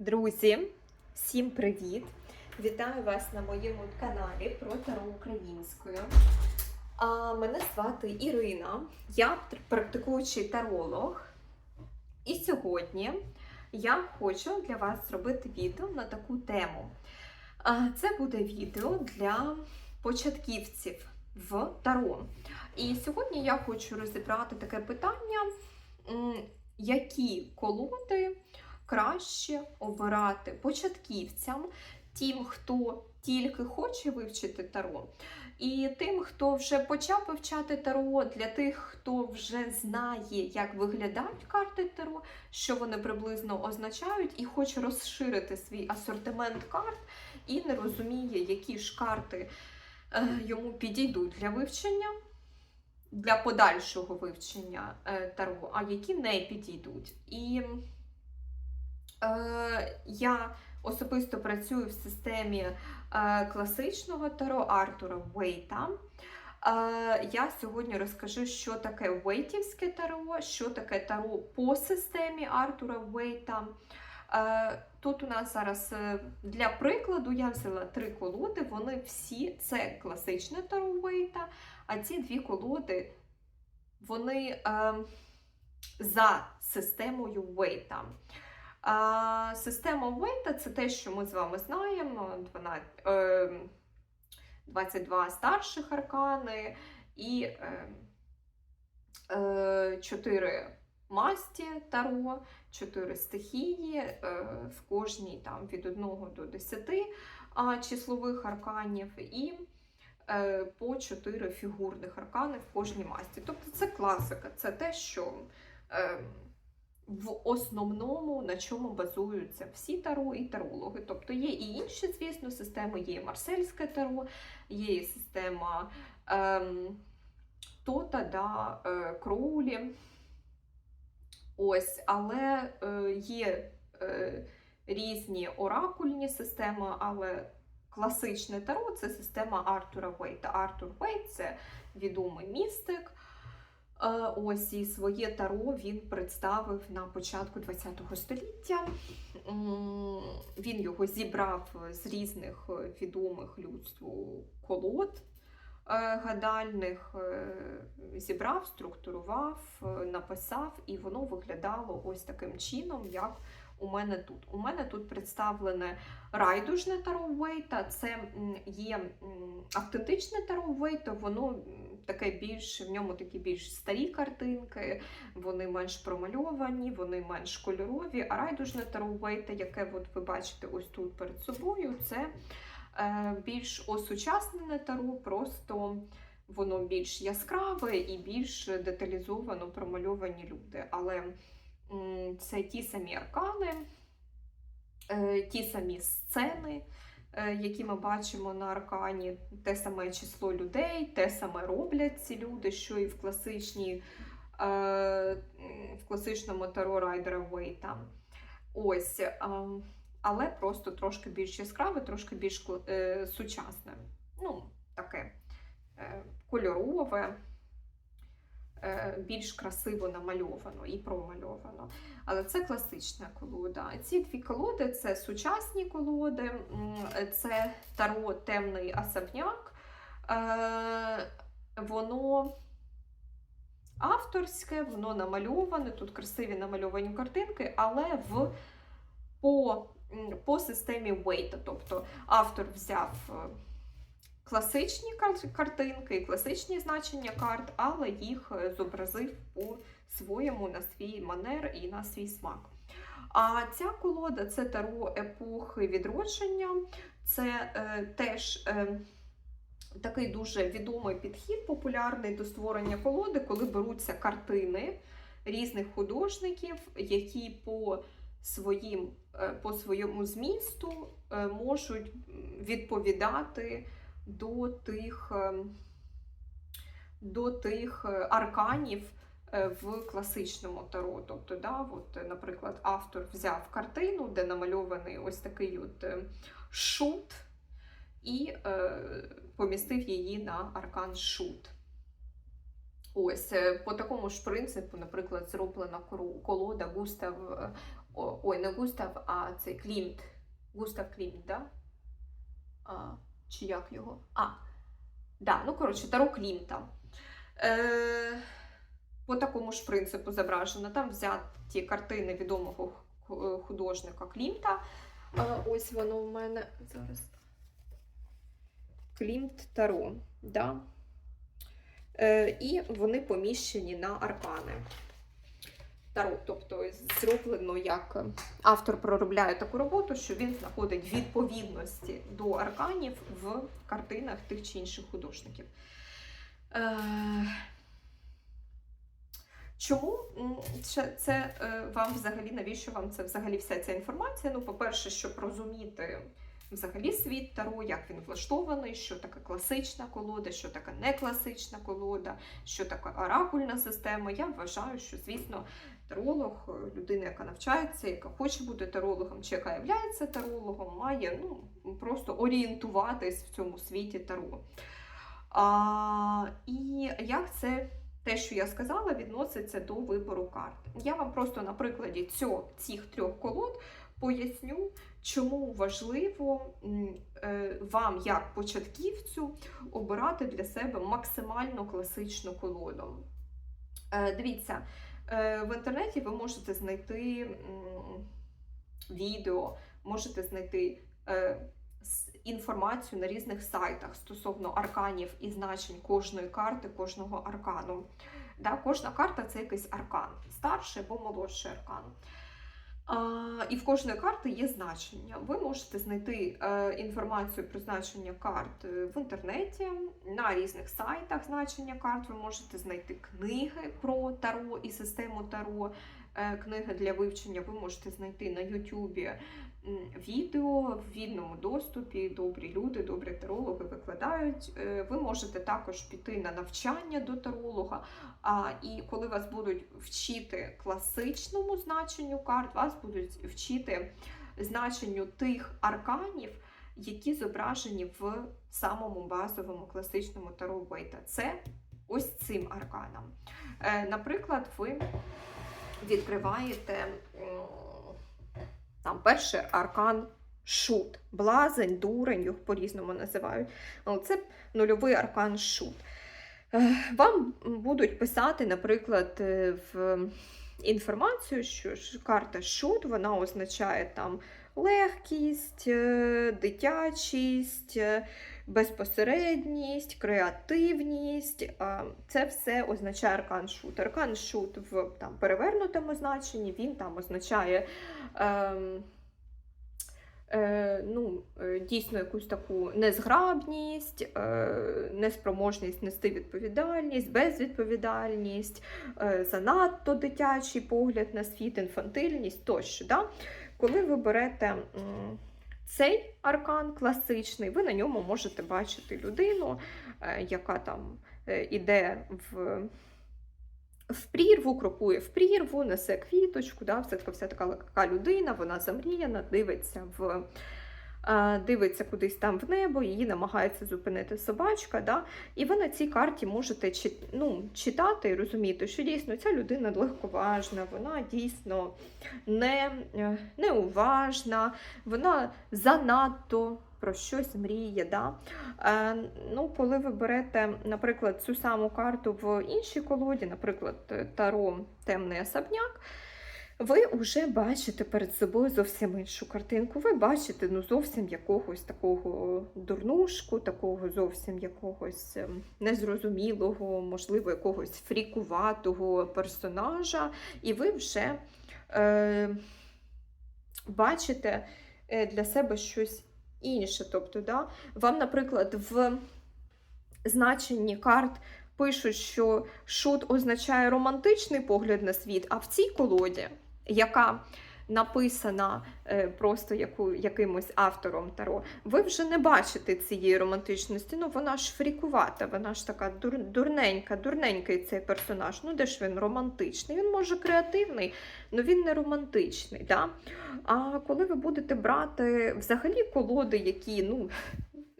Друзі, всім привіт! Вітаю вас на моєму каналі про таро українською. Мене звати Ірина, я практикуючий таролог. І сьогодні я хочу для вас зробити відео на таку тему. Це буде відео для початківців в таро. І сьогодні я хочу розібрати таке питання, які колоди краще обирати початківцям, тим, хто тільки хоче вивчити таро, і тим, хто вже почав вивчати таро, для тих, хто вже знає, як виглядають карти таро, що вони приблизно означають, і хоче розширити свій асортимент карт, і не розуміє, які ж карти е, йому підійдуть для вивчення. Для подальшого вивчення е, таро, а які не підійдуть. І я особисто працюю в системі е, класичного таро Артура Вейта. Е, я сьогодні розкажу, що таке вейтівське таро, що таке таро по системі Артура Вейта. Е, Тут у нас зараз е, для прикладу я взяла три колоди, вони всі це класичне таро Вейта, а ці дві колоди вони е, за системою Вейта. А, система Вейта це те, що ми з вами знаємо: 12, е, 22 старших аркани і е, е, 4 масті таро, 4 стихії, е, в кожній там від 1 до 10 числових арканів. і е, по 4 фігурних аркани в кожній масті. Тобто це класика, це те, що е, в основному на чому базуються всі таро і тарологи. Тобто є і інші, звісно, системи, є марсельське таро, є і система ем, Тота, да, е, Кроулі. Ось, але е, є е, різні оракульні системи, але класичне таро це система Артура Вейта. Артур Вейт це відомий містик. Ось і своє таро він представив на початку ХХ століття. Він його зібрав з різних е, відомих людству колод гадальних, е, зібрав, структурував, е, написав, і воно виглядало ось таким чином, як у мене тут. У мене тут представлене райдужне таро Вейта, це є автентичне таро Вейта, воно таке більш, в ньому такі більш старі картинки, вони менш промальовані, вони менш кольорові. А райдужне таро Вейта, яке от ви бачите ось тут перед собою, це е, більш осучаснене таро, просто воно більш яскраве і більш деталізовано промальовані люди. Але це ті самі аркани, е, ті самі сцени, е, які ми бачимо на аркані, те саме число людей, те саме роблять ці люди, що і в класичній, е, в класичному таро Райдера Вейта. Ось, е, але просто трошки більш яскраве, трошки більш е, сучасне. Ну, таке е, кольорове, е, більш красиво намальовано і промальовано. Але це класична колода. Ці дві колоди це сучасні колоди, це таро темний особняк. Е, Воно авторське, воно намальоване, тут красиві намальовані картинки, але в, по, по системі Вейта. Тобто автор взяв е, класичні картинки і класичні значення карт, але їх е, зобразив по своєму на свій манер і на свій смак. А ця колода це таро епохи відродження, це е, теж е, такий дуже відомий підхід, популярний до створення колоди, коли беруться картини різних художників, які по, своїм, по своєму змісту е, можуть відповідати до тих, е, до тих е, арканів е, в класичному таро. Тобто, да, от, е, наприклад, автор взяв картину, де намальований ось такий от е, шут, і е, помістив її на аркан шут. Ось е, по такому ж принципу, наприклад, зроблена колода Густав е, ой, не Густав, а цей Клімт. Густав Клімт, да? А, чи як його? А, да, ну коротше, Таро Клімта. Е, по такому ж принципу зображено. Там взяті картини відомого художника Клімта. Е, ось воно у мене зараз. Клімт Таро. Да? Е, і вони поміщені на аркани. Таро, тобто зроблено як автор проробляє таку роботу, що він знаходить відповідності до арканів в картинах тих чи інших художників. Е, Чому це, е, вам взагалі, навіщо вам це взагалі вся ця інформація? Ну, по-перше, щоб розуміти взагалі світ Таро, як він влаштований, що таке класична колода, що таке не класична колода, що таке оракульна система. Я вважаю, що, звісно, таролог, е, людина, яка навчається, яка хоче бути тарологом, чи яка являється тарологом, має ну, просто орієнтуватись в цьому світі Таро. А, і як це те, що я сказала, відноситься до вибору карт. Я вам просто на прикладі цього, цих трьох колод поясню, чому важливо е, вам, як початківцю, обирати для себе максимально класичну колоду. Е, Дивіться, в інтернеті ви можете знайти відео, можете знайти е, інформацію на різних сайтах стосовно арканів і значень кожної карти, кожного аркану. Да, кожна карта це якийсь аркан, старший або молодший аркан. І в кожної карти є значення. Ви можете знайти е, інформацію про значення карт е, в інтернеті, на різних сайтах значення карт. Ви можете знайти книги про таро і систему таро. Е, книги для вивчення ви можете знайти на Ютубі відео в вільному доступі. Добрі люди, добрі тарологи викладають. Е, Ви можете також піти на навчання до таролога. І коли вас будуть вчити класичному значенню карт, вас будуть вчити значенню тих арканів, які зображені в самому базовому класичному таро Вейта. Це ось цим арканом. Е, наприклад, ви відкриваєте там перший аркан шут, блазень, дурень, їх по-різному називають. Але це нульовий аркан шут. Е, Вам будуть писати, наприклад, е, в інформацію, що карта шут вона означає там легкість, е, дитячість, безпосередність, креативність. Це все означає аркан шут. Аркан шут в там, перевернутому значенні він там означає. Ем, е, ну, е, дійсно якусь таку незграбність, е, неспроможність нести відповідальність, безвідповідальність, занадто дитячий погляд на світ, інфантильність тощо. Да? Коли ви берете цей аркан класичний, ви на ньому можете бачити людину, е, яка там е, іде в. В прірву, крокує в прірву, несе квіточку, да, все така, вся така людина, вона замріяна, дивиться в. Е, Дивиться кудись там в небо, її намагається зупинити собачка. Да? І ви на цій карті можете ну, читати і розуміти, що дійсно ця людина легковажна, вона дійсно не, е, неуважна, вона занадто про щось мріє. Да? Е, ну, коли ви берете, наприклад, цю саму карту в іншій колоді, наприклад, е, Таро Темний особняк, ви вже бачите перед собою зовсім іншу картинку. Ви бачите ну, зовсім якогось такого дурнушку, такого зовсім якогось ем, незрозумілого, можливо, якогось фрікуватого персонажа, і ви вже е, бачите е, для себе щось інше. Тобто, да, вам, наприклад, в значенні карт пишуть, що шут означає романтичний погляд на світ, а в цій колоді, яка написана е, просто яку, якимось автором Таро, ви вже не бачите цієї романтичності. Ну, вона ж фрікувата, вона ж така дур, дурненька, дурненький цей персонаж. Ну, де ж він романтичний? Він може креативний, але він не романтичний. Да? А коли ви будете брати взагалі колоди, які ну,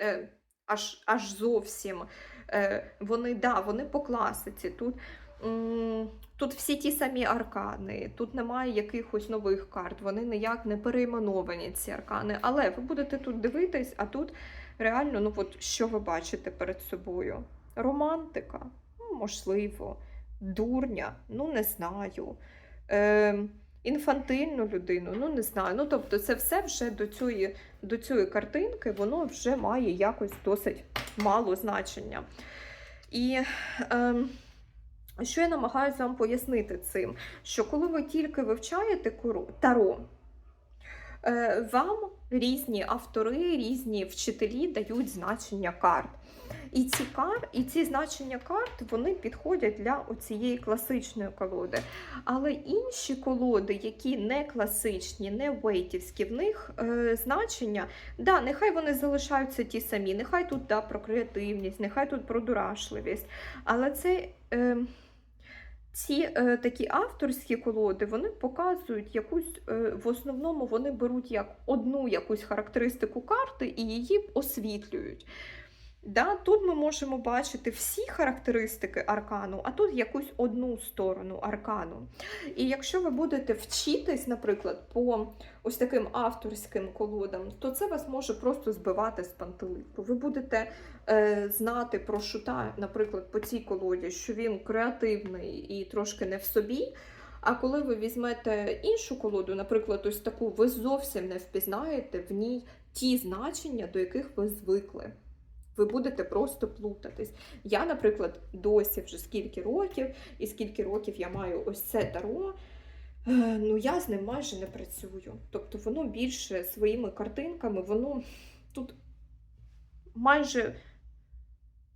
е, аж, аж зовсім е, вони, да, вони по класиці. Тут тут всі ті самі аркани, тут немає якихось нових карт, вони ніяк не перейменовані, ці аркани. Але ви будете тут дивитись, а тут реально, ну от що ви бачите перед собою? Романтика, ну, можливо, дурня, ну не знаю. Е, інфантильну людину, ну не знаю. Ну, тобто, це все вже до цієї, до цієї картинки, воно вже має якось досить мало значення. І е, що я намагаюся вам пояснити цим? Що коли ви тільки вивчаєте таро, е, вам різні автори, різні вчителі дають значення карт. І ці кар, і ці значення карт вони підходять для оцієї класичної колоди. Але інші колоди, які не класичні, не вейтівські, в них е, значення, да, нехай вони залишаються ті самі, нехай тут да, про креативність, нехай тут про дурашливість. Але це. Е, ці е, такі авторські колоди вони показують якусь, е, в основному вони беруть як одну якусь характеристику карти і її освітлюють. Да, тут ми можемо бачити всі характеристики аркану, а тут якусь одну сторону аркану. І якщо ви будете вчитись, наприклад, по ось таким авторським колодам, то це вас може просто збивати з пантелику. Ви будете е, знати про шута, наприклад, по цій колоді, що він креативний і трошки не в собі. А коли ви візьмете іншу колоду, наприклад, ось таку, ви зовсім не впізнаєте в ній ті значення, до яких ви звикли. Ви будете просто плутатись. Я, наприклад, досі вже скільки років, і скільки років я маю ось це таро, е, ну я з ним майже не працюю. Тобто воно більше своїми картинками, воно тут майже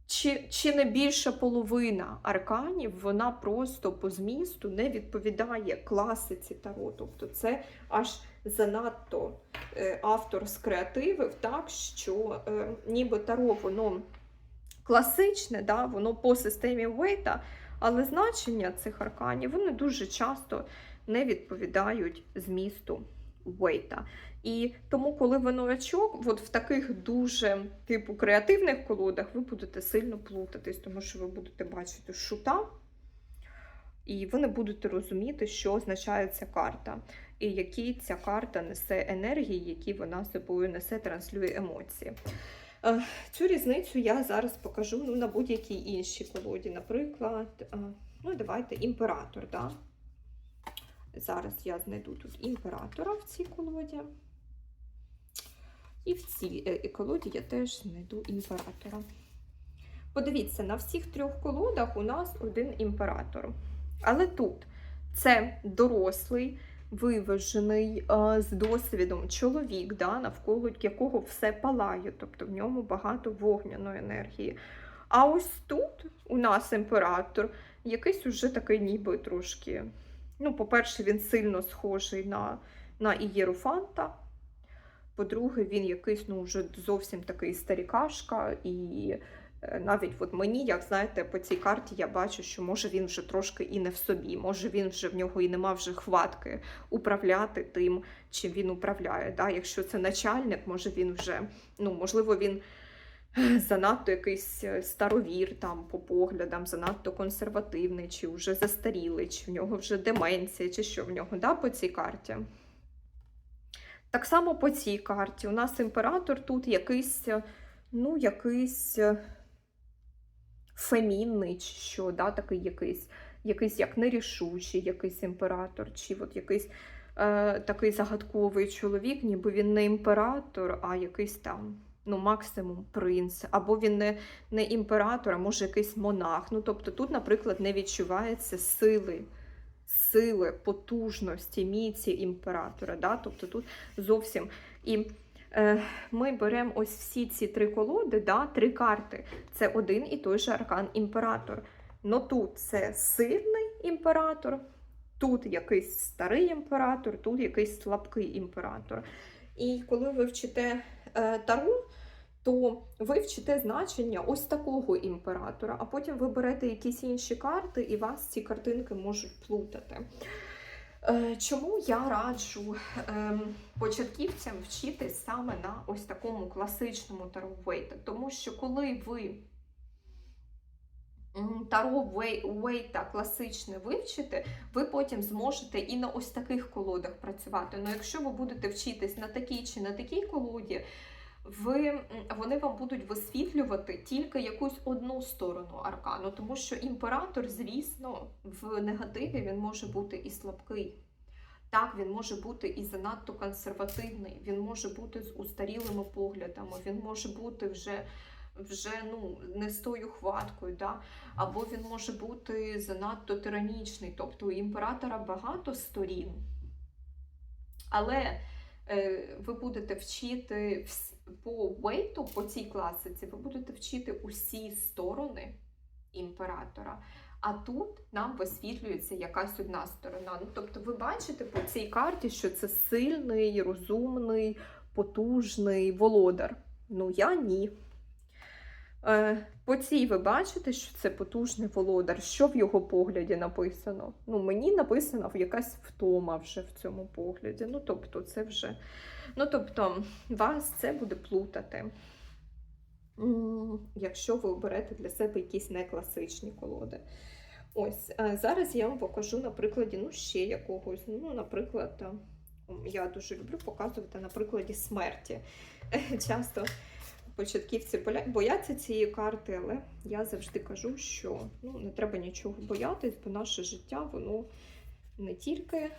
чи, чи не більша половина арканів, вона просто по змісту не відповідає класиці таро. Тобто це аж занадто е, автор скреативив так, що е, ніби таро воно класичне, да, воно по системі Вейта, але значення цих арканів вони дуже часто не відповідають змісту Вейта. І тому, коли ви новачок, от в таких дуже типу креативних колодах ви будете сильно плутатись, тому що ви будете бачити шута, і ви не будете розуміти, що означає ця карта, і які ця карта несе енергії, які вона собою несе, транслює емоції. Е, Цю різницю я зараз покажу ну, на будь-якій іншій колоді. Наприклад, е, ну давайте імператор. Да? Зараз я знайду тут імператора в цій колоді. І в цій е, колоді я теж знайду імператора. Подивіться, на всіх трьох колодах у нас один імператор. Але тут це дорослий, виважений, е, з досвідом чоловік, да, навколо якого все палає, тобто в ньому багато вогняної енергії. А ось тут у нас імператор, якийсь уже такий ніби трошки. Ну, по-перше, він сильно схожий на, на Ієрофанта. По-друге, він якийсь ну, вже зовсім такий старікашка, і навіть от мені, як знаєте, по цій карті я бачу, що може він вже трошки і не в собі, може він вже в нього і нема вже хватки управляти тим, чим він управляє. Да? Якщо це начальник, може він вже, ну, можливо, він е, занадто якийсь е, старовір там по поглядам, занадто консервативний, чи вже застарілий, чи в нього вже деменція, чи що в нього да, по цій карті. Так само по цій карті. У нас імператор тут якийсь, е, ну, якийсь е, фемінний, чи що, да, такий якийсь, якийсь як нерішучий якийсь імператор, чи от якийсь е, такий загадковий чоловік, ніби він не імператор, а якийсь там. Ну, максимум принц, або він не, не імператор, а може якийсь монах. Ну, тобто тут, наприклад, не відчувається сили, сили, потужності, міці імператора. Да? Тобто тут зовсім. І ми беремо ось всі ці три колоди, да? три карти. Це один і той же аркан імператор. Но тут це сильний імператор, тут якийсь старий імператор, тут якийсь слабкий імператор. І коли ви вчите е, таро, то ви вчите значення ось такого імператора, а потім ви берете якісь інші карти, і вас ці картинки можуть плутати. Е, Чому я раджу ем, початківцям вчитись саме на ось такому класичному таро Вейта? Тому що коли ви Таро Уейта класичне вивчите, ви потім зможете і на ось таких колодах працювати. Ну, якщо ви будете вчитись на такій чи на такій колоді, ви, вони вам будуть висвітлювати тільки якусь одну сторону аркану, тому що імператор, звісно, в негативі він може бути і слабкий. Так, він може бути і занадто консервативний, він може бути з устарілими поглядами, він може бути вже, вже ну, не з тою хваткою, да? або він може бути занадто тиранічний. Тобто у імператора багато сторін. Але е, ви будете вчити вс- по вейту, по цій класиці, ви будете вчити усі сторони імператора. А тут нам висвітлюється якась одна сторона. Ну, тобто, ви бачите по цій карті, що це сильний, розумний, потужний володар. Ну, я ні. Е, по цій ви бачите, що це потужний володар. Що в його погляді написано? Ну, мені написано якась втома вже в цьому погляді. Ну, тобто, це вже. Ну, тобто, вас це буде плутати. Якщо ви оберете для себе якісь некласичні колоди. Ось е, зараз я вам покажу на прикладі ну, ще якогось. Ну, наприклад, е, я дуже люблю показувати на прикладі смерті. Часто початківці бояться цієї карти, але я завжди кажу, що ну, не треба нічого боятись, бо наше життя воно не тільки.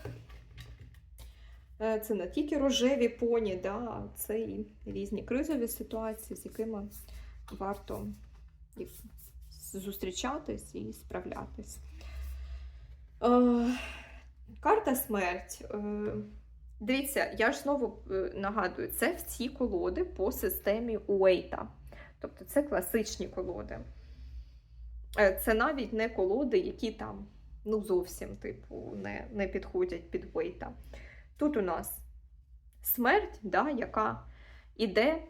Е, Це не тільки рожеві поні, да, це і різні кризові ситуації, з якими варто зустрічатись і справлятись. Е, карта смерть. Е, дивіться, я ж знову нагадую, це всі колоди по системі Уейта. Тобто це класичні колоди. Це навіть не колоди, які там ну, зовсім типу, не, не підходять під Уейта. Тут у нас смерть, да, яка іде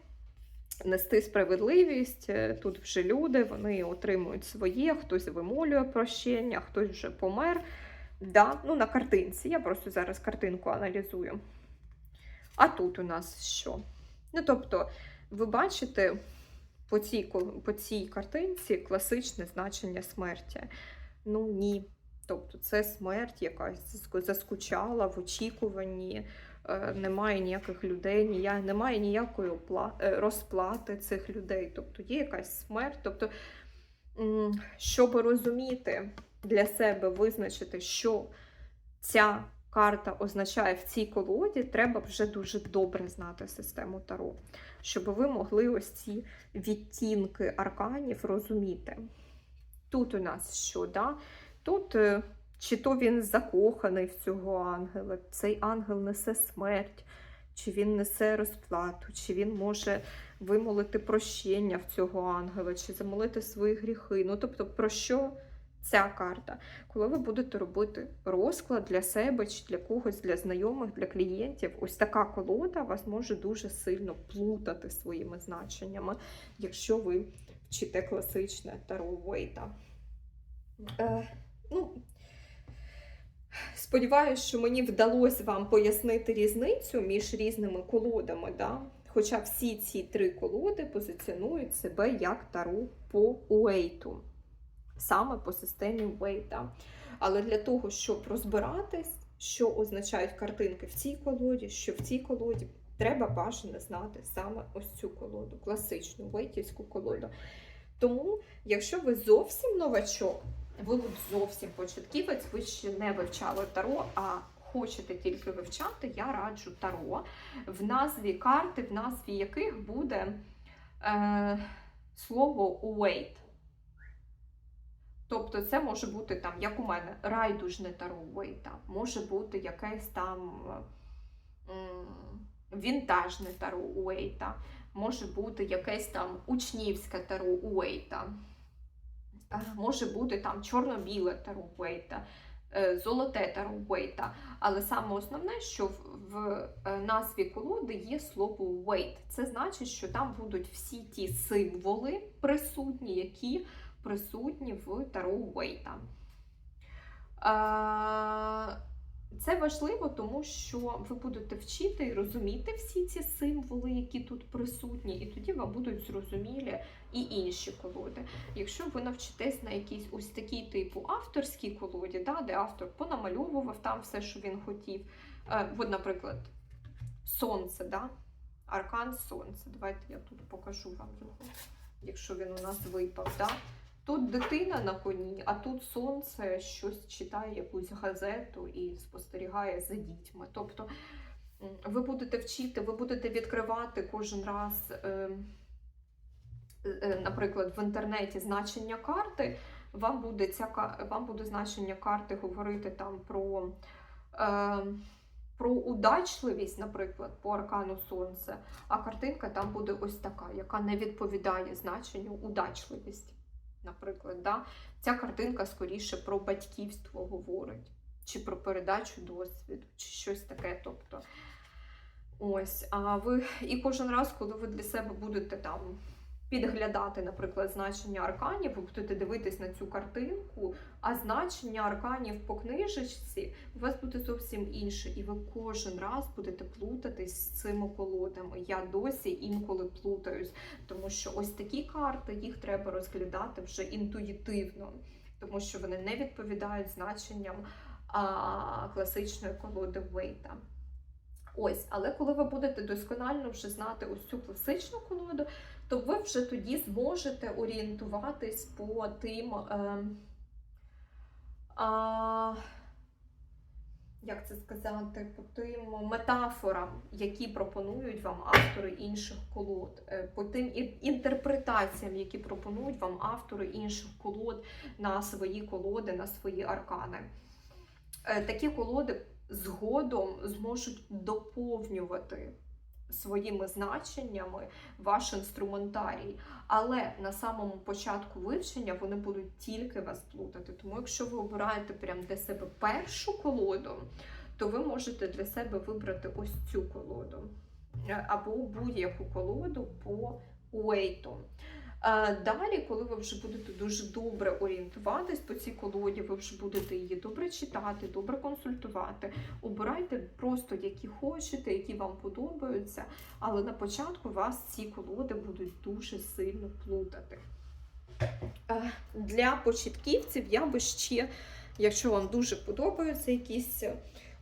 нести справедливість. Е, Тут вже люди, вони отримують своє, хтось вимолює прощення, хтось вже помер. Да, ну на картинці. Я просто зараз картинку аналізую. А тут у нас що? Ну, тобто, ви бачите по цій, по цій картинці класичне значення смерті. Ну ні. Тобто, це смерть якась заскучала в очікуванні, е, немає ніяких людей, немає ніякої е, розплати цих людей. Тобто є якась смерть. Тобто, щоб розуміти для себе, визначити, що ця карта означає в цій колоді, треба вже дуже добре знати систему Таро, щоб ви могли ось ці відтінки арканів розуміти. Тут у нас що? Да? Тут е, чи то він закоханий в цього ангела, цей ангел несе смерть, чи він несе розплату, чи він може вимолити прощення в цього ангела, чи замолити свої гріхи. Ну, тобто, про що ця карта? Коли ви будете робити розклад для себе чи для когось, для знайомих, для клієнтів, ось така колода вас може дуже сильно плутати своїми значеннями, якщо ви вчите класичне таро Вейта. Ну, Сподіваюсь, що мені вдалося вам пояснити різницю між різними колодами. Да? Хоча всі ці три колоди позиціонують себе як таро по Уейту, саме по системі Уейта. Але для того, щоб розбиратись, що означають картинки в цій колоді, що в цій колоді, треба бажано знати саме ось цю колоду, класичну вейтівську колоду. Тому, якщо ви зовсім новачок, ви от зовсім початківець, ви ще не вивчали таро, а хочете тільки вивчати, я раджу таро, в назві карти, в назві яких буде е, слово wait. Тобто це може бути там, як у мене, райдужне таро Уейта, може бути якесь там вінтажне таро Уейта, може бути якесь там учнівське таро Уейта, може бути там чорно-біле таро Уейта, е, золоте таро Уейта. Але саме основне, що в, е, назві колоди є слово Weight. Це значить, що там будуть всі ті символи присутні, які присутні в Таро Уейта. Це важливо, тому що ви будете вчити і розуміти всі ці символи, які тут присутні, і тоді вам будуть зрозумілі і інші колоди. Якщо ви навчитесь на якійсь ось такій типу авторській колоді, да, де автор понамальовував там все, що він хотів. Е, от, наприклад, сонце, да? аркан сонце. Давайте я тут покажу вам його, якщо він у нас випав. Да? Тут дитина на коні, а тут сонце щось читає якусь газету і спостерігає за дітьми. Тобто ви будете вчити, ви будете відкривати кожен раз, е, е, наприклад, в інтернеті значення карти. Вам буде ця вам буде значення карти говорити там про, е, про удачливість, наприклад, по аркану сонце, а картинка там буде ось така, яка не відповідає значенню удачливість наприклад, да? ця картинка скоріше про батьківство говорить, чи про передачу досвіду, чи щось таке. Тобто, ось, а ви і кожен раз, коли ви для себе будете там підглядати, наприклад, значення арканів, ви будете дивитись на цю картинку, а значення арканів по книжечці у вас буде зовсім інше, і ви кожен раз будете плутатись з цими колодами. Я досі інколи плутаюсь, тому що ось такі карти їх треба розглядати вже інтуїтивно, тому що вони не відповідають значенням а, класичної колоди Вейта. Ось, але коли ви будете досконально вже знати ось цю класичну колоду, то ви вже тоді зможете орієнтуватись по тим. Е, а, як це сказати, по тим метафорам, які пропонують вам автори інших колод, е, по тим інтерпретаціям, які пропонують вам автори інших колод на свої колоди, на свої аркани. Е, Такі колоди згодом зможуть доповнювати своїми значеннями ваш інструментарій. Але на самому початку вивчення вони будуть тільки вас плутати. Тому якщо ви обираєте прям для себе першу колоду, то ви можете для себе вибрати ось цю колоду Е, або будь-яку колоду по Уейту. Далі, коли ви вже будете дуже добре орієнтуватись по цій колоді, ви вже будете її добре читати, добре консультувати. Обирайте просто які хочете, які вам подобаються, але на початку вас ці колоди будуть дуже сильно плутати. Е, Для початківців я би ще, якщо вам дуже подобаються якісь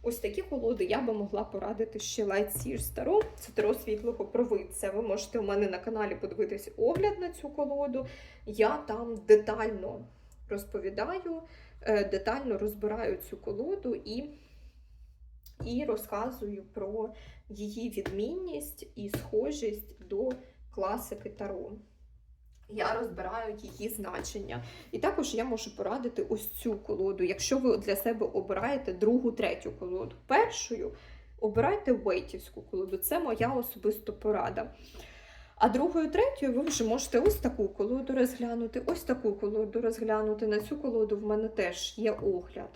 ось такі колоди, я би могла порадити ще Light Sears Tarot. Це таро світлого провидця. Ви можете у мене на каналі подивитись огляд на цю колоду. Я там детально розповідаю, е, детально розбираю цю колоду і, і розказую про її відмінність і схожість до класики Таро. Я розбираю її значення. І також я можу порадити ось цю колоду. Якщо ви для себе обираєте другу, третю колоду. Першою обирайте вейтівську колоду. Це моя особиста порада. А другою, третьою ви вже можете ось таку колоду розглянути, ось таку колоду розглянути. На цю колоду в мене теж є огляд.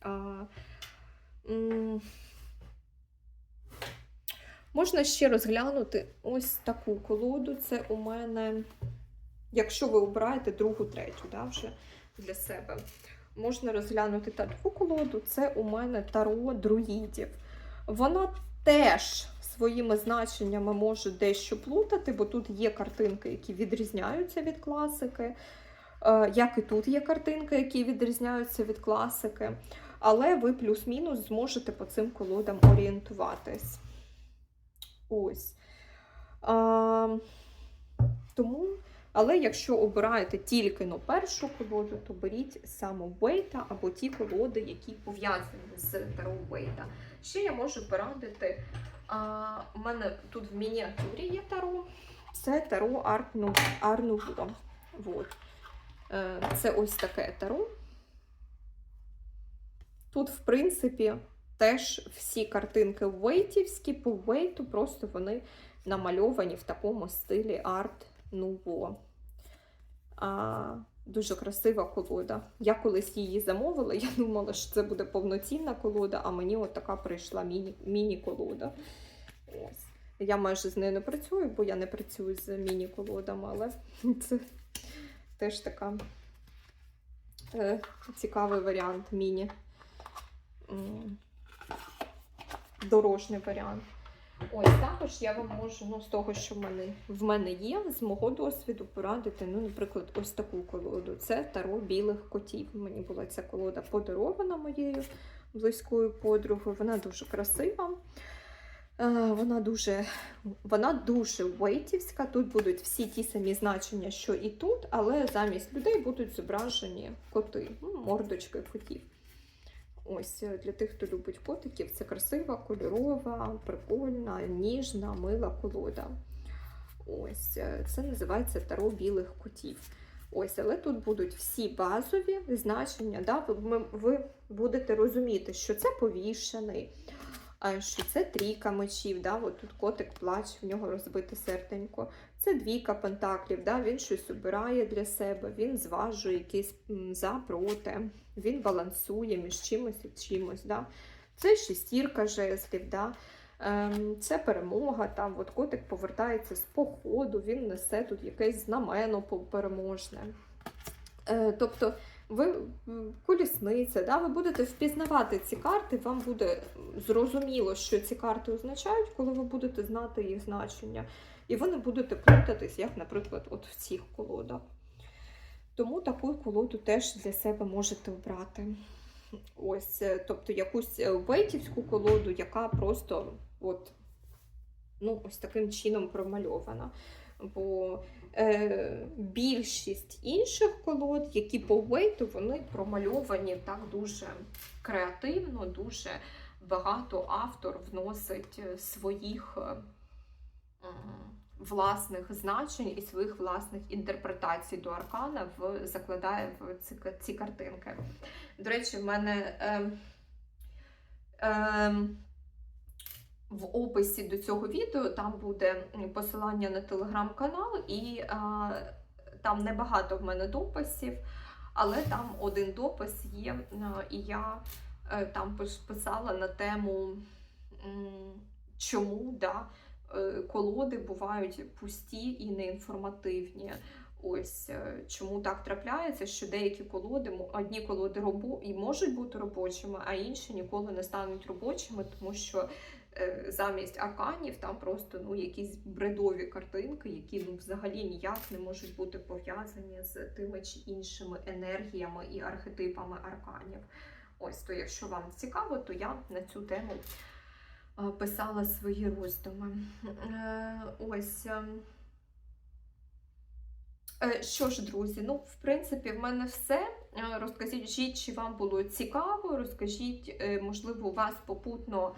А, можна ще розглянути ось таку колоду. Це у мене, якщо ви обираєте другу, третю, да, вже для себе. Можна розглянути таку колоду. Це у мене таро друїдів. Вона теж своїми значеннями може дещо плутати, бо тут є картинки, які відрізняються від класики. Е, Як і тут є картинки, які відрізняються від класики. Але ви плюс-мінус зможете по цим колодам орієнтуватись. Ось. А, тому, але якщо обираєте тільки на першу колоду, то беріть саме Вейта або ті колоди, які пов'язані з Таро Вейта. Ще я можу порадити. А, у мене тут в мініатюрі є таро. Це таро Арт Арнуво. Вот. Е, Це ось таке таро. Тут, в принципі, теж всі картинки вейтівські, по вейту, просто вони намальовані в такому стилі арт нуво. А, дуже красива колода. Я колись її замовила, я думала, що це буде повноцінна колода, а мені от така прийшла міні- міні-колода. Ось. Я майже з нею не працюю, бо я не працюю з міні-колодами, але це теж така е, цікавий варіант міні. М. дорожній варіант. Ось також я вам можу, ну, з того, що в мене, в мене є, з мого досвіду порадити, ну, наприклад, ось таку колоду. Це таро білих котів. Мені була ця колода подарована моєю близькою подругою. Вона дуже красива. Е, Вона дуже, вона дуже вейтівська. Тут будуть всі ті самі значення, що і тут, але замість людей будуть зображені коти, ну, мордочки котів. Ось е, для тих, хто любить котиків, це красива, кольорова, прикольна, ніжна, мила колода. Ось е, це називається таро білих котів. Ось, але тут будуть всі базові значення. Да? Ви, ви будете розуміти, що це повішений, що це трійка мечів. Да? От тут котик плаче, в нього розбите серденько. Це двійка пентаклів, да? він щось обирає для себе, він зважує якісь за проти, він балансує між чимось і чимось. Да? Це шестірка жезлів, да? Ем, це перемога. Там от котик повертається з походу, він несе тут якесь знамено переможне. Е, тобто ви колісниця, да, ви будете впізнавати ці карти, вам буде зрозуміло, що ці карти означають, коли ви будете знати їх значення. І ви не будете плутатись, як, наприклад, от в цих колодах. Тому таку колоду теж для себе можете обрати. Ось, е, тобто якусь е, вейтівську колоду, яка просто от, ну, ось таким чином промальована. Бо більшість інших колод, які по вейту, вони промальовані так дуже креативно, дуже багато автор вносить е, своїх е, власних значень і своїх власних інтерпретацій до аркана в, закладає в ці, ці картинки. До речі, в мене е, е, в описі до цього відео там буде посилання на телеграм-канал, і е, там небагато в мене дописів, але там один допис є, е, і я е, там писала на тему, чому да, е, колоди бувають пусті і неінформативні. Ось е, чому так трапляється, що деякі колоди, одні колоди робо і можуть бути робочими, а інші ніколи не стануть робочими, тому що замість арканів там просто ну, якісь бредові картинки, які ну, взагалі ніяк не можуть бути пов'язані з тими чи іншими енергіями і архетипами арканів. Ось то, якщо вам цікаво, то я на цю тему е, писала свої роздуми. Е, Ось. Е, Що ж, друзі, ну, в принципі, в мене все. Е, Розкажіть, чи вам було цікаво, розкажіть, е, можливо, у вас попутно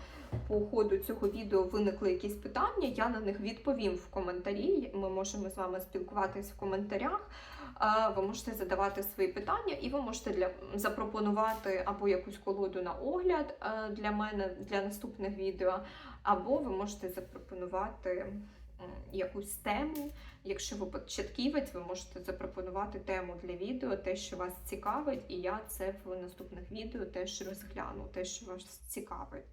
по ходу цього відео виникли якісь питання. Я на них відповім в коментарі. Ми можемо з вами спілкуватись в коментарях. Ви можете задавати свої питання, і ви можете для, запропонувати або якусь колоду на огляд для мене для наступних відео, або ви можете запропонувати якусь тему. Якщо ви початківець, ви можете запропонувати тему для відео, те, що вас цікавить, і я це в наступних відео теж розгляну, те, що вас цікавить.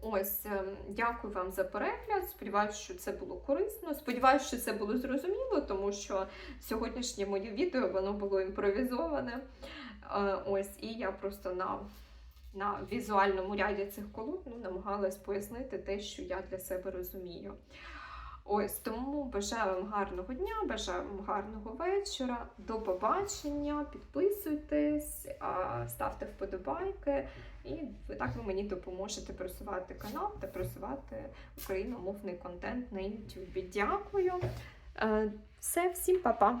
Ось, ем, дякую вам за перегляд. Сподіваюся, що це було корисно. Сподіваюся, що це було зрозуміло, тому що сьогоднішнє моє відео воно було імпровізоване. Е, Ось, і я просто на, на візуальному ряді цих колод ну, намагалась пояснити те, що я для себе розумію. Ось тому бажаю вам гарного дня, бажаю вам гарного вечора. До побачення. Підписуйтесь, ставте вподобайки, і так ви мені допоможете просувати канал та просувати україномовний контент на YouTube. Дякую. Е, Все, всім па-па!